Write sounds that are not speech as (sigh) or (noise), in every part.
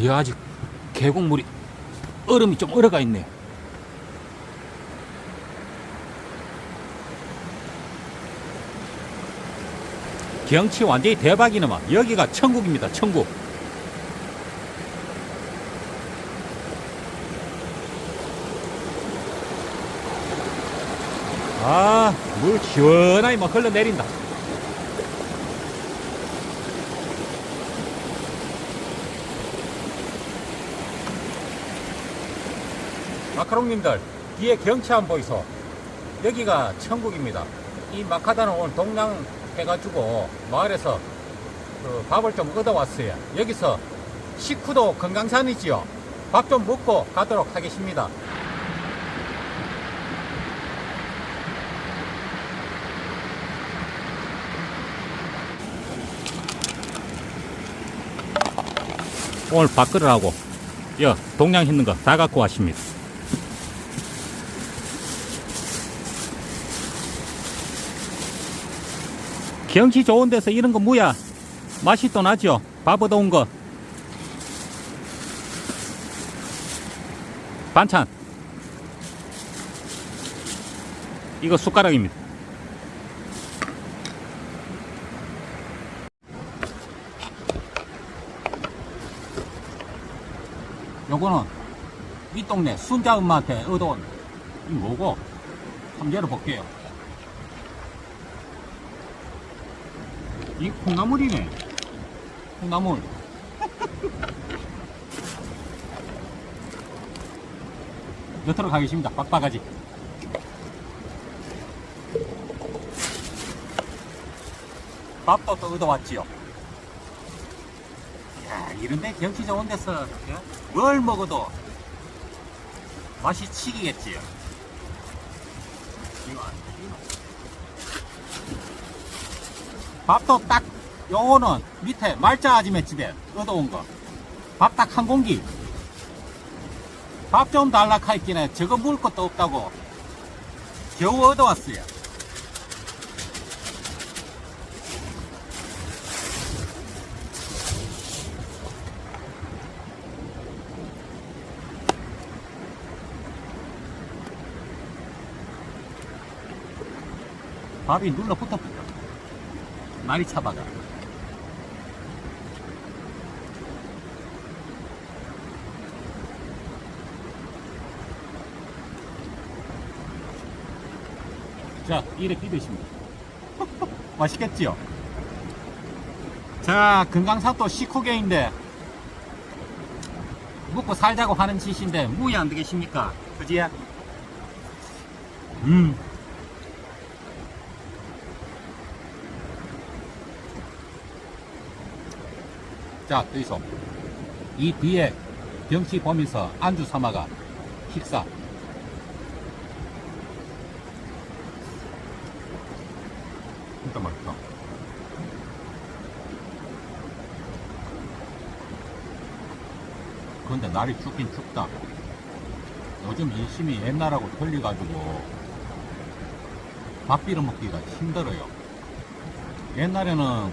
이 아직 계곡물이 얼음이 좀 얼어가 있네요. 경치 완전히 대박이네만 여기가 천국입니다. 천국. 아, 물 시원하게 막 흘러내린다. 마카롱님들, 뒤에 경치 한번 보이소. 여기가 천국입니다. 이 마카다는 오늘 동양 해가지고 마을에서 그 밥을 좀 얻어왔어요. 여기서 식후도 건강산이지요. 밥 좀 먹고 가도록 하겠습니다. 오늘 밥그릇하고 여 동양 있는 거 다 갖고 왔습니다. 경치 좋은 데서 이런 거 뭐야? 맛이 또 나죠? 밥 얻어온 거. 반찬. 이거 숟가락입니다. 요거는 이 동네 순자 엄마한테 얻어온 이 뭐고? 한번 열어볼게요. 이 콩나물이네. 콩나물. 곁으로 가겠습니다. 빡빡하지. 밥도 또 얻어왔지요. 야, 이런데 경치 좋은 데서 예? 뭘 먹어도 맛이 치기겠지요. 이거 안 되지요. 밥도 딱 요거는 밑에 말자 아지매 집에 얻어온 거. 밥 딱 한 공기. 밥 좀 달라 카있기네 저거 먹을 것도 없다고 겨우 얻어왔어요. 밥이 눌러 붙어. 많이 차박아. 자, 이래 비드십니다. (laughs) 맛있겠지요? 자, 금강산도 식후경인데, 먹고 살자고 하는 짓인데, 무이 안 되겠습니까? 그지? 음. 자, 여기서 이 뒤에 경치 보면서 안주 삼아가 식사. 진짜 맛있다. 그런데 날이 춥긴 춥다. 요즘 인심이 옛날하고 틀려가지고 밥 빌어 먹기가 힘들어요. 옛날에는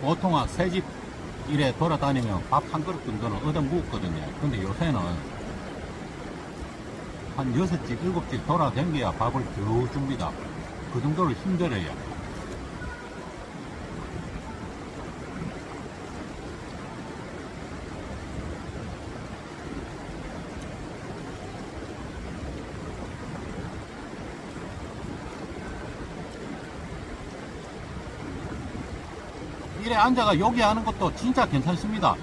보통 한 세집 이래 돌아다니면 밥 한 그릇 정도는 얻어 먹었거든요. 근데 요새는 한 여섯 집, 일곱 집 돌아다녀야 밥을 겨우 줍니다. 그 정도로 힘들어요. 이래 앉아가 여기 하는 것도 진짜 괜찮습니다.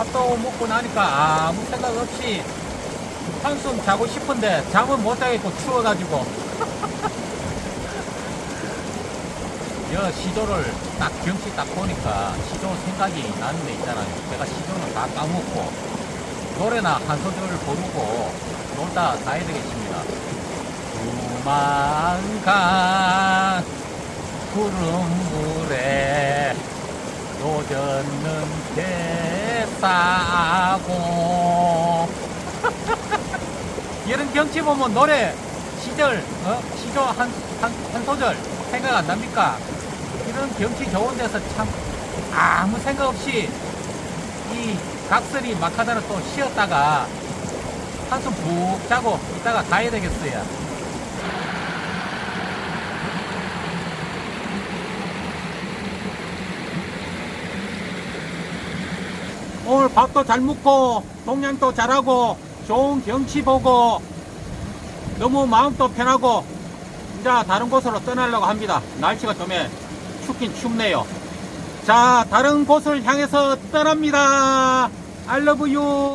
밥도 먹고 나니까 아무 생각 없이 한숨 자고 싶은데 잠은 못 자겠고 추워가지고 (laughs) 여 시도를 딱 경치 딱 보니까 시도 생각이 나는 데 있잖아요. 제가 시도는 다 까먹고 노래나 한 소절 부르고 놀다 가야 되겠습니다. 두만간 구름 물에 노젓는 개 싸고 (laughs) 이런 경치 보면 노래 시절 어? 시조 한, 한, 한 소절 생각 안 납니까? 이런 경치 좋은 데서 참 아무 생각 없이 이 각설이 마카다를 또 쉬었다가 한숨 푹 자고 이따가 가야 되겠어요. 오늘 밥도 잘 먹고 동양도 잘하고 좋은 경치 보고 너무 마음도 편하고 이제 다른 곳으로 떠나려고 합니다. 날씨가 좀 해- 춥긴 춥네요. 자, 다른 곳을 향해서 떠납니다. You.